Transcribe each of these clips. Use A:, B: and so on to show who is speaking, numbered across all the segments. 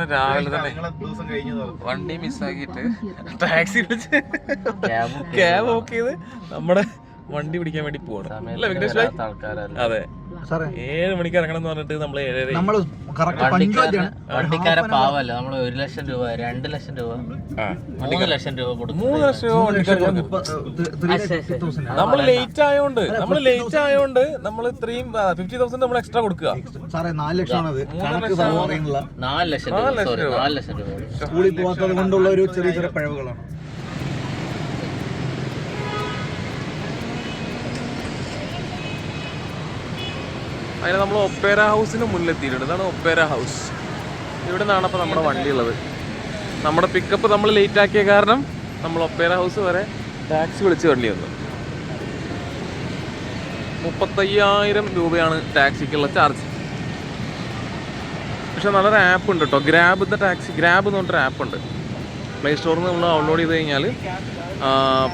A: അങ്ങനെ രാവിലെ തന്നെ. വണ്ടി മിസ്സാക്കിയിട്ട് ടാക്സി വിളിച്ച് ക്യാബ് ബുക്ക് ചെയ്ത്. നമ്മുടെ വണ്ടി പിടിക്കാൻ വേണ്ടി പോകണം അല്ല വെങ്കടേഷ് അതെ. ഏഴ് മണിക്ക് ഇറങ്ങണം എന്ന് പറഞ്ഞിട്ട് നമ്മൾ ഏഴര
B: പഞ്ചായത്താണ്
C: വണ്ടിക്കാരെ പാവല്ല നമ്മൾ ഒരു ലക്ഷം രൂപ രണ്ട് ലക്ഷം രൂപ. മൂന്ന് ലക്ഷം രൂപ കൊടുക്കും
A: മൂന്ന് ലക്ഷം രൂപ വണ്ടിക്കാർക്ക് കൊടുക്കും. നമ്മൾ ലേറ്റ് ആയതുകൊണ്ട് നമ്മൾ ലേറ്റ് ആയതുകൊണ്ട് നമ്മൾ ഇത്രയും ഫിഫ്റ്റി തൗസൻഡ് നമ്മൾ എക്സ്ട്രാ കൊടുക്കുക.
B: സാറേ നാല് ലക്ഷമാണ് കണക്ക്
A: ലക്ഷം
B: സാർ പറയുന്നില്ല.
C: നാല് ലക്ഷം.
A: നാല് ലക്ഷം രൂപ.
B: സ്കൂളിൽ പോകാത്തത് കൊണ്ടുള്ള ഒരു ചെറിയ ചെറിയ പിഴവുകളാണ്.
A: അതിന് നമ്മൾ ഒപ്പേര ഹൗസിന് മുന്നിലെത്തിയിട്ടുണ്ട്. ഇതാണ് ഒപ്പേര ഹൗസ്. ഇവിടെ നിന്നാണ് അപ്പോൾ നമ്മുടെ വണ്ടി ഉള്ളത് നമ്മുടെ പിക്കപ്പ് നമ്മൾ ലേറ്റ് ആക്കിയ കാരണം നമ്മൾ ഒപ്പേര ഹൗസ് വരെ ടാക്സി വിളിച്ച് വണ്ടി വന്നു. മുപ്പത്തയ്യായിരം രൂപയാണ് ടാക്സിക്കുള്ള ചാർജ് പക്ഷെ നല്ലൊരു ആപ്പ് ഉണ്ട് കേട്ടോ ഗ്രാബ് ദ ടാക്സി ഗ്രാബ് എന്ന് പറഞ്ഞിട്ടൊരു ആപ്പ് ഉണ്ട്. പ്ലേ സ്റ്റോറിൽ നിന്ന് നമ്മൾ ഡൗൺലോഡ് ചെയ്ത് കഴിഞ്ഞാൽ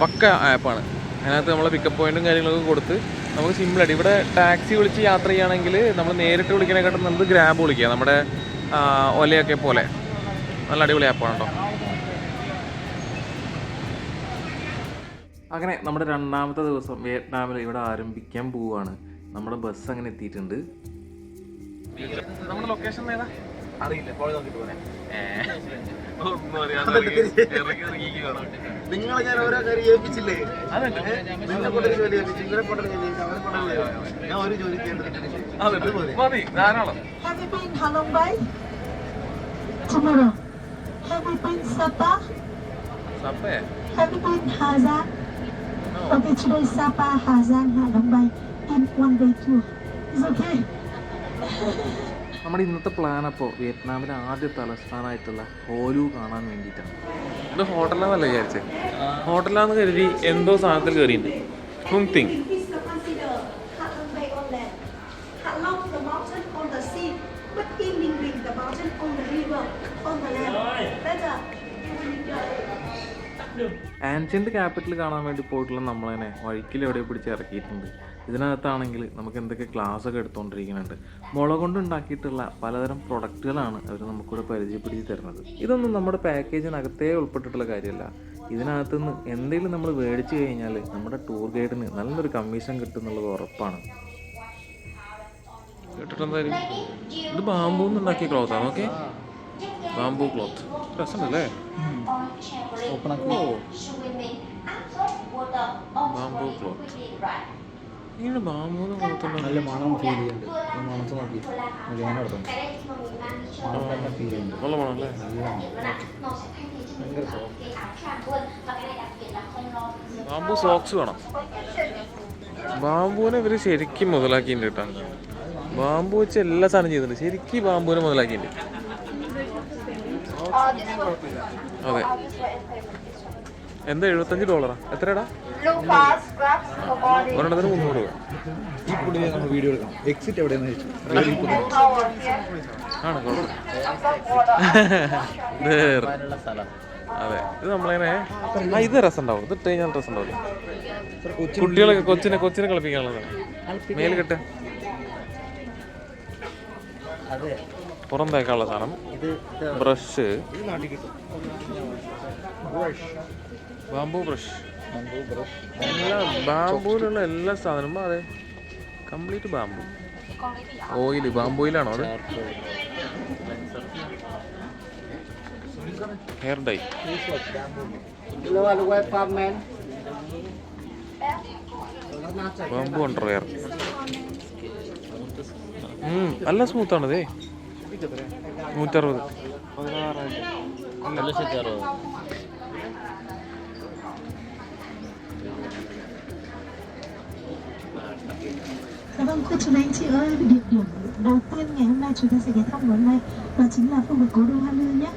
A: പക്ക ആപ്പാണ് അതിനകത്ത് നമ്മളെ പിക്കപ്പ് പോയിന്റും കാര്യങ്ങളൊക്കെ കൊടുത്ത് നമുക്ക് സിമ്പിളായിട്ട് ഇവിടെ ടാക്സി വിളിച്ച് യാത്ര ചെയ്യുകയാണെങ്കിൽ നമ്മൾ നേരിട്ട് വിളിക്കണേക്കാട്ടും നമുക്ക് ഗ്രാബ് വിളിക്കുക നമ്മുടെ ഒലയൊക്കെ പോലെ. നല്ല അടിപൊളി ആപ്പാണ് കേട്ടോ അങ്ങനെ നമ്മുടെ രണ്ടാമത്തെ ദിവസം വിയറ്റ്നാമിൽ ഇവിടെ ആരംഭിക്കാൻ പോവുകയാണ്. നമ്മുടെ ബസ് അങ്ങനെ എത്തിയിട്ടുണ്ട്. നമ്മുടെ ലൊക്കേഷൻ ഏതാ?
B: അറിയില്ല. പോയി നോക്കിട്ട് പോരെ
A: ഒന്നും അറിയാതെ ഇറങ്ങി ഇറങ്ങിയിരിക്കുകയാണ്.
B: നിങ്ങളെ ഞാൻ ഓരോ കാര്യം ഏൽപ്പിച്ചില്ലേ നിന്നെ കൊണ്ടൊരു ഒരു ജോലി ഏൽപ്പിച്ചു ഇവരെ കൊണ്ടൊരു ജോലി ഏൽപ്പിച്ചു, അവരെ കൊണ്ട് ഒരു ജോലി ഏൽപ്പിച്ചു. ഞാൻ ഒരു ജോലി ചെയ്യേണ്ടതില്ല
A: അതെ, മതി ധാരാളം
D: Have you been Halong Bay? Tomorrow. Have you been Sapa?
A: Sapa
D: Have you been Hazan? Okay, today Sapa, Hazan, Halong Bay in one day tour. It's okay.
A: നമ്മുടെ ഇന്നത്തെ പ്ലാൻ അപ്പോൾ വിയറ്റ്നാമിലെ ആദ്യ തലസ്ഥാനമായിട്ടുള്ള ഹോലു കാണാൻ വേണ്ടിയിട്ടാണ്. ഇത് ഹോട്ടലാന്നല്ല വിചാരിച്ചേ? ഹോട്ടലാന്ന് കരുതി എന്തോ സാധനത്തിൽ കയറിയിട്ടുണ്ട് ഹുങ് തിങ്. ആൻഷ്യന്റ് ക്യാപിറ്റൽ കാണാൻ വേണ്ടി പോയിട്ടുള്ള നമ്മളതിനെ വഴിക്കിൽ എവിടെ പിടിച്ച് ഇറക്കിയിട്ടുണ്ട്. ഇതിനകത്താണെങ്കിൽ നമുക്ക് എന്തൊക്കെ ക്ലാസ്സൊക്കെ എടുത്തുകൊണ്ടിരിക്കുന്നുണ്ട് മുള കൊണ്ട് ഉണ്ടാക്കിയിട്ടുള്ള പലതരം പ്രൊഡക്റ്റുകളാണ് അവർ നമുക്കിവിടെ പരിചയപ്പെടുത്തി തരുന്നത്. ഇതൊന്നും നമ്മുടെ പാക്കേജിനകത്തേ ഉൾപ്പെട്ടിട്ടുള്ള കാര്യമല്ല. ഇതിനകത്തുനിന്ന് എന്തെങ്കിലും നമ്മൾ മേടിച്ചു കഴിഞ്ഞാൽ നമ്മുടെ ടൂർ ഗൈഡിന് നല്ലൊരു കമ്മീഷൻ കിട്ടും എന്നുള്ളത് ഉറപ്പാണ്. കേട്ടിട്ടെന്തായാലും? ഇത് ബാമ്പൂന്ന് ഉണ്ടാക്കിയ ക്ലോത്ത് ആണ് ഓക്കെ ബാമ്പൂ ക്ലോത്ത് രസമല്ലേ ബാമ്പൂ ക്ലോത്ത് ഇങ്ങനെ ബാമ്പൂന്ന് ക്ലോത്ത്
B: നല്ല മണം ഫീൽ ചെയ്യുന്നുണ്ട് മണത്ത് നോക്കി. ഞാൻ നടത്തുന്നു മണം തന്നെ ഫീൽ ചെയ്യുന്നുണ്ട്
A: നല്ല
B: മണം അല്ലേ.
A: ബാമ്പു സോക്സ് വേണം. ബാമ്പുവിനെ ഇവർ ശരിക്കും മുതലാക്കിയിട്ടുണ്ട് കേട്ടോ. ബാമ്പു വെച്ച് എല്ലാ സാധനം ചെയ്തിട്ടുണ്ട്. ശരിക്കും ബാമ്പുവിനെ മുതലാക്കിയിട്ടുണ്ട്. അതെ. എന്താ എഴുപത്തഞ്ച് ഡോളറാ എത്രയാടാ? ഒരെണ്ണത്തിന് മുന്നൂറ് രൂപ.
B: ഈ പുള്ളി നമ്മൾ വീഡിയോ എടുക്കണം. എക്സിറ്റ് എവിടെയെന്ന് ചോദിച്ചു.
A: ആണ് അതെ ഇത് നമ്മളിങ്ങനെ ആ ഇത് രസമുണ്ടാവും. ഇത് ഇട്ട് കഴിഞ്ഞാൽ രസമുണ്ടാവില്ല. കുട്ടികളൊക്കെ കൊച്ചിനെ കൊച്ചിനെ കളിപ്പിക്കാനുള്ളതാണ്. മേൽ കെട്ട്.
C: അതെ.
A: പുറം തേക്കാനുള്ള സാധനം. ബ്രഷ്.
B: ഇത് നാട്ടിൽ കിട്ടും.
A: ബ്രഷ്.
B: Mango brush.
A: എല്ലാ ബാമ്പൂവിലുള്ള എല്ലാ സാധനവും അതെ. കംപ്ലീറ്റ് ബാംബു ഓയിൽ ബാംബൂയിലാണോ അത്? ഹെയർ ഡൈ ബാംബു വെയർ നല്ല സ്മൂത്താണ് ഇതേ നൂറ്ററുപത്.
D: Vâng, thưa chú anh chị ơi, địa điểm đầu tiên ngày hôm nay chúng ta sẽ ghé thăm ngày hôm nay đó chính là khu vực cố đô Lư nhé.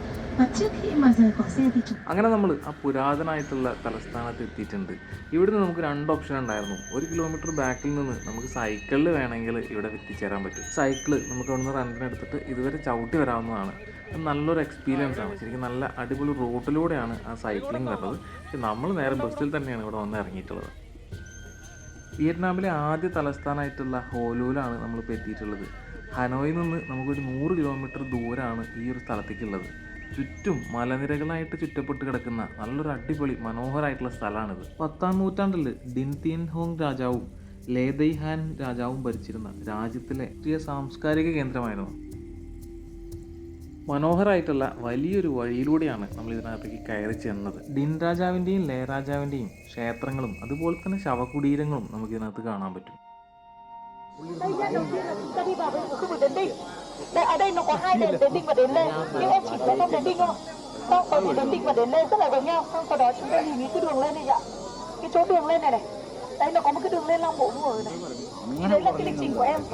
A: അങ്ങനെ നമ്മൾ ആ പുരാതനമായിട്ടുള്ള തലസ്ഥാനത്ത് എത്തിയിട്ടുണ്ട് ഇവിടെ നിന്ന് നമുക്ക് രണ്ട് ഓപ്ഷൻ ഉണ്ടായിരുന്നു ഒരു കിലോമീറ്റർ ബാക്കിൽ നിന്ന് നമുക്ക് സൈക്കിളിൽ വേണമെങ്കിൽ ഇവിടെ എത്തിച്ചേരാൻ പറ്റും സൈക്കിൾ നമുക്ക് അവിടെ നിന്ന് റെന്റിനെടുത്തിട്ട് ഇതുവരെ ചവിട്ടി വരാവുന്നതാണ്. നല്ലൊരു എക്സ്പീരിയൻസ് ആണ്. ശരിക്കും നല്ല അടിപൊളി റൂട്ടിലൂടെയാണ് ആ സൈക്ലിംഗ് വരുന്നത്. പക്ഷെ നമ്മൾ നേരെ ബസ്സിൽ തന്നെയാണ് ഇവിടെ വന്ന് ഇറങ്ങിയിട്ടുള്ളത്. വിയറ്റ്നാമിലെ ആദ്യ തലസ്ഥാനമായിട്ടുള്ള ഹോലൂലാണ് നമ്മളിപ്പോൾ എത്തിയിട്ടുള്ളത്. ഹനോയിൽ നിന്ന് നമുക്കൊരു നൂറ് കിലോമീറ്റർ ദൂരമാണ് ഈ ഒരു സ്ഥലത്തേക്കുള്ളത്. ചുറ്റും മലനിരകളായിട്ട് ചുറ്റപ്പെട്ട് കിടക്കുന്ന നല്ലൊരു അടിപൊളി മനോഹരമായിട്ടുള്ള സ്ഥലമാണിത്. പത്താം നൂറ്റാണ്ടിൽ ഡിൻ തിയൻ ഹോങ് രാജാവും ലേദൈ ഹാൻ രാജാവും ഭരിച്ചിരുന്ന രാജ്യത്തിലെ രാഷ്ട്രീയ സാംസ്കാരിക കേന്ദ്രമായിരുന്നു. മനോഹരമായിട്ടുള്ള വലിയൊരു വഴിയിലൂടെയാണ് നമ്മൾ ഇതിനകത്തേക്ക് കയറി ചെന്നത്. ദിൻരാജാവിന്റെയും ലയരാജാവിന്റെയും ക്ഷേത്രങ്ങളും അതുപോലെ തന്നെ ശവകുടീരങ്ങളും നമുക്ക് ഇതിനകത്ത് കാണാൻ പറ്റും.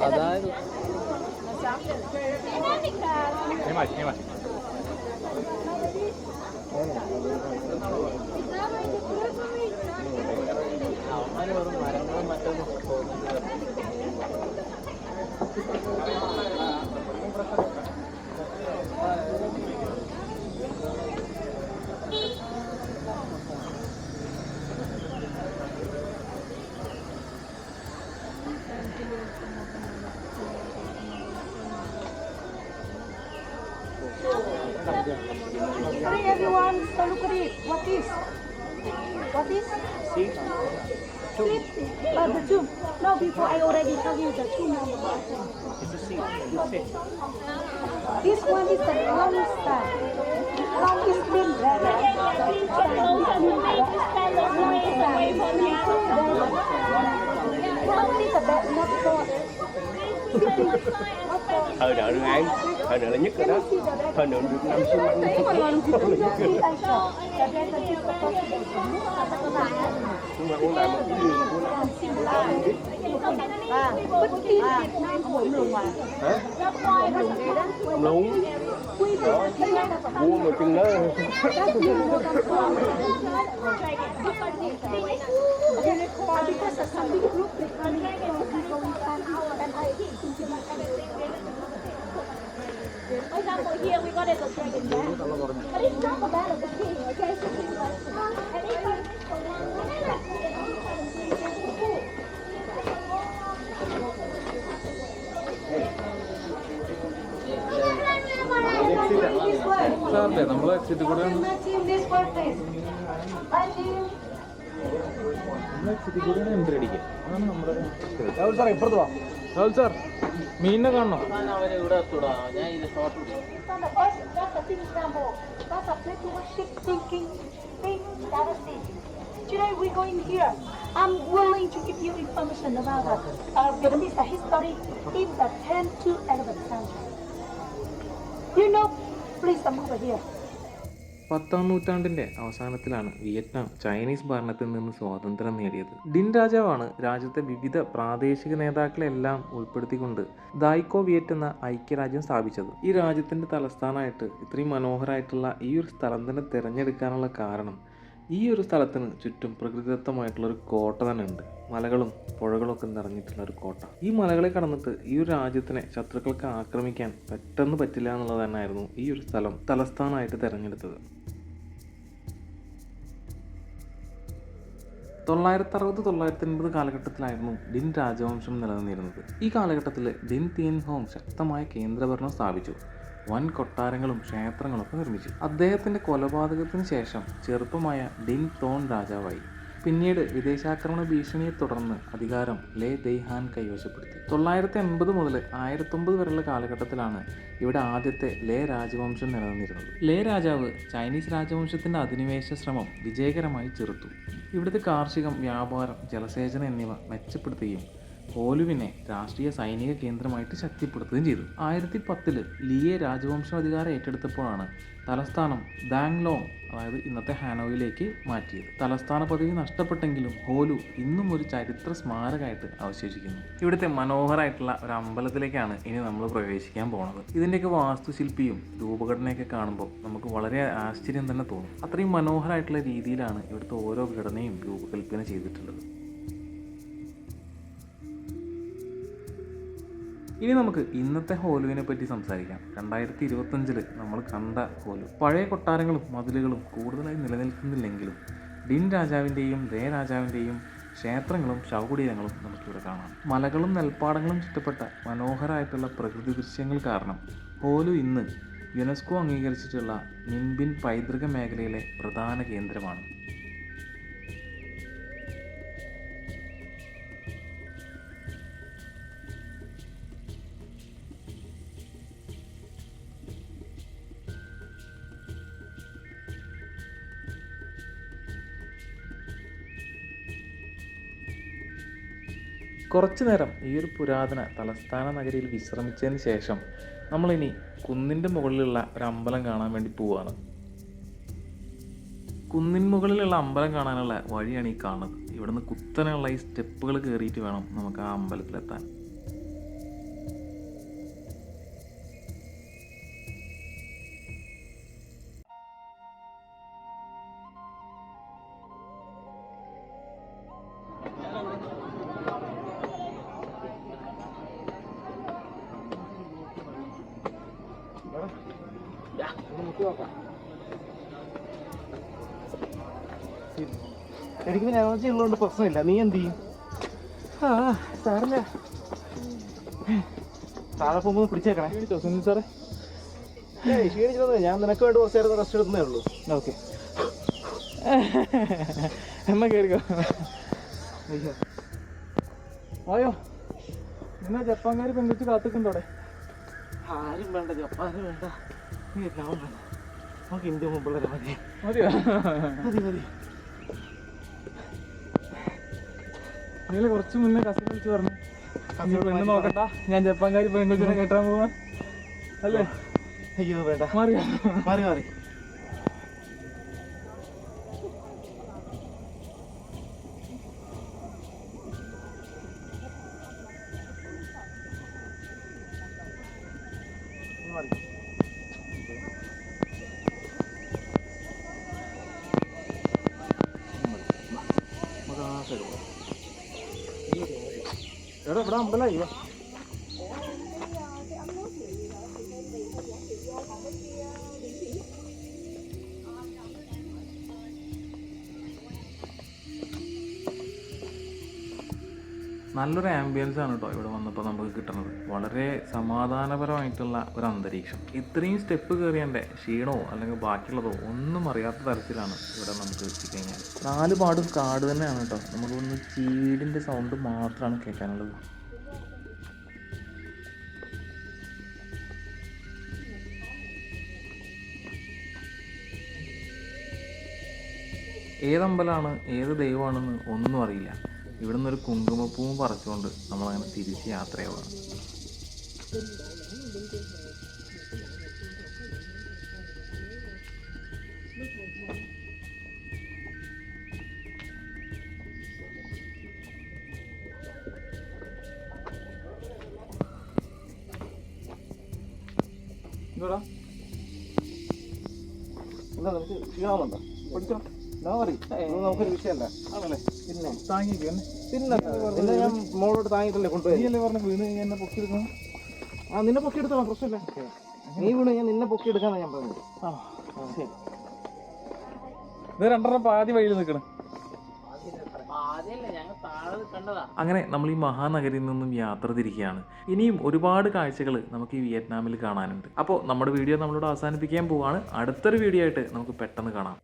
D: അതായത് Снимай, снимай. അവന്മാർ വെറും മരങ്ങളും മറ്റൊന്നും പോകുന്നുണ്ട് This one is the longest star. Longest is been red. Long the best, not short.
E: thời đợi được ai thời đợi là nhất rồi đó thời đợi được năm xu năm nhưng mà uống lại một cái đường của nó hả
D: không
E: đúng mua một chừng đó
F: For example, here we got it as a dragon. But it's not the bad of the king, okay?
D: Matthew.
A: Exit കൂടെ entry അടിക്കുക അതാണ് നമ്മുടെ
B: സാറേ ഇപ്പുറത്ത് വാ
A: Rahul sir മീനിനെ കാണണോ.
D: Today we're going here. I'm willing to give you information about that. Uh, Vietnamese history in the 10th to 11th century. You know, please come over here.
A: പത്താം നൂറ്റാണ്ടിന്റെ അവസാനത്തിലാണ് വിയറ്റ്നാം ചൈനീസ് ഭരണത്തിൽ നിന്ന് സ്വാതന്ത്ര്യം നേടിയത്. ഡിൻ രാജാവാണ് രാജ്യത്തെ വിവിധ പ്രാദേശിക നേതാക്കളെല്ലാം ഉൾപ്പെടുത്തിക്കൊണ്ട് ദായിക്കോ വിയറ്റ് എന്ന ഐക്യരാജ്യം സ്ഥാപിച്ചത്. ഈ രാജ്യത്തിന്റെ തലസ്ഥാനമായിട്ട് ഇത്രയും മനോഹരമായിട്ടുള്ള ഈ ഒരു സ്ഥലം തന്നെ തിരഞ്ഞെടുക്കാനുള്ള കാരണം ഈ ഒരു സ്ഥലത്തിന് ചുറ്റും പ്രകൃതിദത്തമായിട്ടുള്ള ഒരു കോട്ട തന്നെ ഉണ്ട്. മലകളും പുഴകളും ഒക്കെ നിറഞ്ഞിട്ടുള്ള ഒരു കോട്ട. ഈ മലകളെ കടന്നിട്ട് ഈ ഒരു രാജ്യത്തിനെ ശത്രുക്കൾക്ക് ആക്രമിക്കാൻ പെട്ടെന്ന് പറ്റില്ല എന്നുള്ളത് തന്നെയായിരുന്നു ഈ ഒരു സ്ഥലം തലസ്ഥാനമായിട്ട് തിരഞ്ഞെടുത്തത്. തൊള്ളായിരത്തി അറുപത് തൊള്ളായിരത്തി എൺപത് കാലഘട്ടത്തിലായിരുന്നു ഡിൻ രാജവംശം നിലനിന്നിരുന്നത്. ഈ കാലഘട്ടത്തിൽ ഡിൻ തിയൻ ഹോങ് ശക്തമായ കേന്ദ്രഭരണം സ്ഥാപിച്ചു. വൻ കൊട്ടാരങ്ങളും ക്ഷേത്രങ്ങളും ഒക്കെ നിർമ്മിച്ചു. അദ്ദേഹത്തിന്റെ കൊലപാതകത്തിന് ശേഷം ചെറുപ്പമായ ഡിൻ തോൺ രാജാവായി. പിന്നീട് വിദേശാക്രമണ ഭീഷണിയെ തുടർന്ന് അധികാരം ലേ ദെയ്ഹാൻ കൈവശപ്പെടുത്തി. തൊള്ളായിരത്തി എൺപത് മുതൽ ആയിരത്തൊമ്പത് വരെയുള്ള കാലഘട്ടത്തിലാണ് ഇവിടെ ആദ്യത്തെ ലേ രാജവംശം നിലനിന്നിരുന്നത്. ലേ രാജാവ് ചൈനീസ് രാജവംശത്തിന്റെ അധിനിവേശ ശ്രമം വിജയകരമായി ചെറുത്തു. ഇവിടുത്തെ കാർഷികം വ്യാപാരം ജലസേചനം എന്നിവ മെച്ചപ്പെടുത്തുകയും ഹോലുവിനെ രാഷ്ട്രീയ സൈനിക കേന്ദ്രമായിട്ട് ശക്തിപ്പെടുത്തുകയും ചെയ്തു. ആയിരത്തി പത്തിൽ ലിയെ രാജവംശാധികാരം ഏറ്റെടുത്തപ്പോഴാണ് തലസ്ഥാനം ദാങ്ലോങ് അതായത് ഇന്നത്തെ ഹാനോയിലേക്ക് മാറ്റിയത്. തലസ്ഥാന പദവി നഷ്ടപ്പെട്ടെങ്കിലും ഹോലു ഇന്നും ഒരു ചരിത്ര സ്മാരകമായിട്ട് അവശേഷിക്കുന്നു. ഇവിടുത്തെ മനോഹരമായിട്ടുള്ള ഒരു അമ്പലത്തിലേക്കാണ് ഇനി നമ്മൾ പ്രവേശിക്കാൻ പോകുന്നത് ഇതിന്റെയൊക്കെ വാസ്തുശില്പിയും രൂപഘടനയൊക്കെ കാണുമ്പോൾ നമുക്ക് വളരെ ആശ്ചര്യം തന്നെ തോന്നും. അത്രയും മനോഹരമായിട്ടുള്ള രീതിയിലാണ് ഇവിടുത്തെ ഓരോ ഘടനയും രൂപകൽപ്പന ചെയ്തിട്ടുള്ളത്. ഇനി നമുക്ക് ഇന്നത്തെ ഹോലുവിനെ പറ്റി സംസാരിക്കാം. രണ്ടായിരത്തി ഇരുപത്തഞ്ചിൽ നമ്മൾ കണ്ട ഹോലു. പഴയ കൊട്ടാരങ്ങളും മതിലുകളും കൂടുതലായി നിലനിൽക്കുന്നില്ലെങ്കിലും ഡിൻ രാജാവിന്റെയും ദേ രാജാവിന്റെയും ക്ഷേത്രങ്ങളും ശവകുടീരങ്ങളും നമുക്കിവിടെ കാണാം. മലകളും നെൽപ്പാടങ്ങളും ചുറ്റപ്പെട്ട മനോഹരമായിട്ടുള്ള പ്രകൃതി ദൃശ്യങ്ങൾ കാരണം ഹോലു ഇന്ന് യുനെസ്കോ അംഗീകരിച്ചിട്ടുള്ള നിംബിൻ പൈതൃക മേഖലയിലെ പ്രധാന കേന്ദ്രമാണ്. കുറച്ചു നേരം ഈ ഒരു പുരാതന തലസ്ഥാന നഗരിയിൽ വിശ്രമിച്ചതിന് ശേഷം നമ്മളിനി കുന്നിന്റെ മുകളിലുള്ള ഒരു അമ്പലം കാണാൻ വേണ്ടി പോവുകയാണ് കുന്നിൻ മുകളിലുള്ള അമ്പലം കാണാനുള്ള വഴിയാണ് ഈ കാണുന്നത്. ഇവിടുന്ന് കുത്തനെയുള്ള ഈ സ്റ്റെപ്പുകൾ കയറിയിട്ട് വേണം നമുക്ക് ആ അമ്പലത്തിലെത്താൻ.
B: എനിക്ക് പിന്നെ എനർജി ഉള്ളതുകൊണ്ട് പ്രശ്നമില്ല. നീ എന്ത് ചെയ്യും? ആ സാറില്ല? താഴെ പോകുമ്പോൾ പിടിച്ചേക്കണേ.
A: സുനിൽ സാറേ?
B: ഏയ് ക്ഷീണിച്ചിട്ടൊന്നും ഞാൻ നിനക്ക് വേണ്ടി കുറച്ച് നേരം റെസ്റ്റ് എടുക്കുന്നേ ഉള്ളൂ.
A: ഓക്കെ. എന്നാ കയറിക്കോ
B: അയ്യോ.
A: എന്നാ ജപ്പാൻകാർ പെൺകുട്ടി കാത്തിക്കുണ്ടോടെ
B: ആരും വേണ്ട ജപ്പാനും വേണ്ട. എല്ലാവരും എല്ലാം വേണ്ട. നമുക്ക് ഇന്ത്യ മുമ്പുള്ളവരെ മതി
A: മതിയോ?
B: മതി മതി.
A: നിങ്ങൾ കുറച്ച് മുന്നേ കസിൻ വിളിച്ച് പറഞ്ഞു. "നീ പെണ്ണ് നോക്കണ്ട. ഞാൻ ജപ്പാൻകാരി പെൺകുച്ചിനെ കെട്ടാൻ പോവാ അല്ലേ?
B: അയ്യോ വേണ്ട.
A: മാറിയോ?
B: മാറി മാറി. എടാ ഇവിടെ അമ്പലമായി വാ
A: നല്ലൊരു ആംബിയൻസ് ആണ് കേട്ടോ ഇവിടെ വന്നപ്പോൾ നമുക്ക് കിട്ടുന്നത്. വളരെ സമാധാനപരമായിട്ടുള്ള ഒരു അന്തരീക്ഷം. ഇത്രയും സ്റ്റെപ്പ് കയറിയതിന്റെ ക്ഷീണമോ അല്ലെങ്കിൽ ബാക്കിയുള്ളതോ ഒന്നും അറിയാത്ത തരത്തിലാണ് ഇവിടെ നമുക്ക് എത്തിക്കഴിഞ്ഞാൽ നാല് പാടും കാട് തന്നെയാണ് കേട്ടോ നമുക്ക് ഒന്ന് ചീടിന്റെ സൗണ്ട് മാത്രമാണ് കേൾക്കാനുള്ളത്. ഏതമ്പലമാണ് ഏത് ദൈവമാണെന്ന് ഒന്നും അറിയില്ല. ഇവിടുന്ന് ഒരു കുങ്കുമപ്പൂവും പറിച്ചുകൊണ്ട് നമ്മളങ്ങനെ തിരിച്ച് യാത്രയാവുകയാണ്.
B: എന്താ നമുക്ക് ക്ഷീണമാണുണ്ടോ പഠിച്ചോ നോ പറയും നമുക്കൊരു വിഷയമല്ല. ആണല്ലേ? പിന്നെ.
A: താങ്ങിക്കോ
B: പിന്നെ പിന്നെ ഞാൻ മോളോട് താങ്ങിട്ടല്ലേ കൊണ്ടുപോയി
A: നീയല്ലേ പറഞ്ഞു വീണ് കഴിഞ്ഞാൽ എന്നെ പൊക്കിയെടുക്കണം.
B: ആ നിന്നെ പൊക്കി എടുത്തോളാം പ്രശ്നമില്ല. നീ വീണ് ഞാൻ നിന്നെ പൊക്കി എടുക്കാന്നാ ഞാൻ പറഞ്ഞത്.
A: ആ ശരി. ഇത് രണ്ടെണ്ണം പാതി വഴിയിൽ നിൽക്കണം. അങ്ങനെ നമ്മൾ ഈ മഹാനഗരിയിൽ നിന്നും യാത്ര തിരിക്കുകയാണ്. ഇനിയും ഒരുപാട് കാഴ്ചകൾ നമുക്ക് ഈ വിയറ്റ്നാമിൽ കാണാനുണ്ട്. അപ്പോൾ നമ്മുടെ വീഡിയോ നമ്മളോട് അവസാനിപ്പിക്കാൻ പോവാണ്. അടുത്തൊരു വീഡിയോ ആയിട്ട് നമുക്ക് പെട്ടെന്ന് കാണാം.